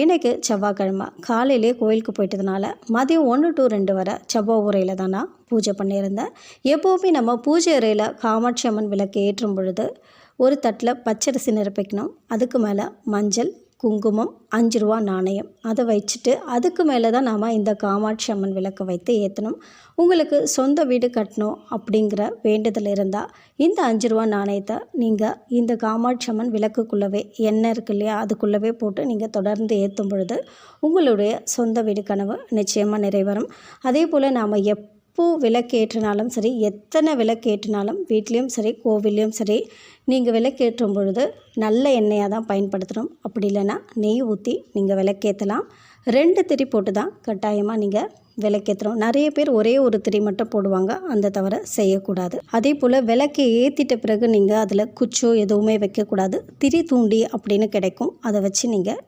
இன்றைக்கி செவ்வாய்க்கிழமை. காலையிலே கோயிலுக்கு போயிட்டதுனால மதியம் ஒன்று டு ரெண்டு வரை செவ்வாய் உரையில் தான் நான் பூஜை பண்ணியிருந்தேன். எப்போவுமே நம்ம பூஜை அறையில் காமாட்சி அம்மன் விளக்கு ஏற்றும் பொழுது ஒரு தட்டில் பச்சரிசி நிரப்பிக்கணும். அதுக்கு மேலே மஞ்சள் குங்குமம் அஞ்சு ரூபா நாணயம். அதை வச்சுட்டு அதுக்கு மேலே தான் நாம் இந்த காமாட்சி அம்மன் விளக்கு வைத்து ஏற்றணும் உங்களுக்கு சொந்த வீடு கட்டணும் அப்படிங்கிற வேண்டுதல் இருந்தால் இந்த அஞ்சு ரூபா நாணயத்தை நீங்கள் இந்த காமாட்சி அம்மன் விளக்குக்குள்ளவே எண்ணெய் இருக்கு இல்லையா அதுக்குள்ளவே போட்டு நீங்கள் தொடர்ந்து ஏற்றும் பொழுது உங்களுடைய சொந்த வீடு கனவு நிச்சயமாக நிறைவேறும். அதே போல் நாம் எப் பூ விளக்கேற்றினாலும் சரி எத்தனை விளக்கேற்றினாலும் வீட்லேயும் சரி கோவில்லையும் சரி நீங்கள் விளக்கேற்றும் பொழுது நல்ல எண்ணெயாக தான் பயன்படுத்தணும். அப்படி இல்லைன்னா நெய் ஊற்றி நீங்கள் விளக்கேற்றலாம் ரெண்டு திரி போட்டு தான் கட்டாயமாக நீங்கள் விளக்கேற்றுறோம் நிறைய பேர் ஒரே ஒரு திரி மட்டும் போடுவாங்க. அந்த தவிர செய்யக்கூடாது. அதே போல் விளக்கை ஏற்றிட்ட பிறகு நீங்கள் அதில் குச்சோ எதுவுமே வைக்கக்கூடாது. திரி தூண்டி அப்படின்னு கிடைக்கும். அதை வச்சு நீங்கள்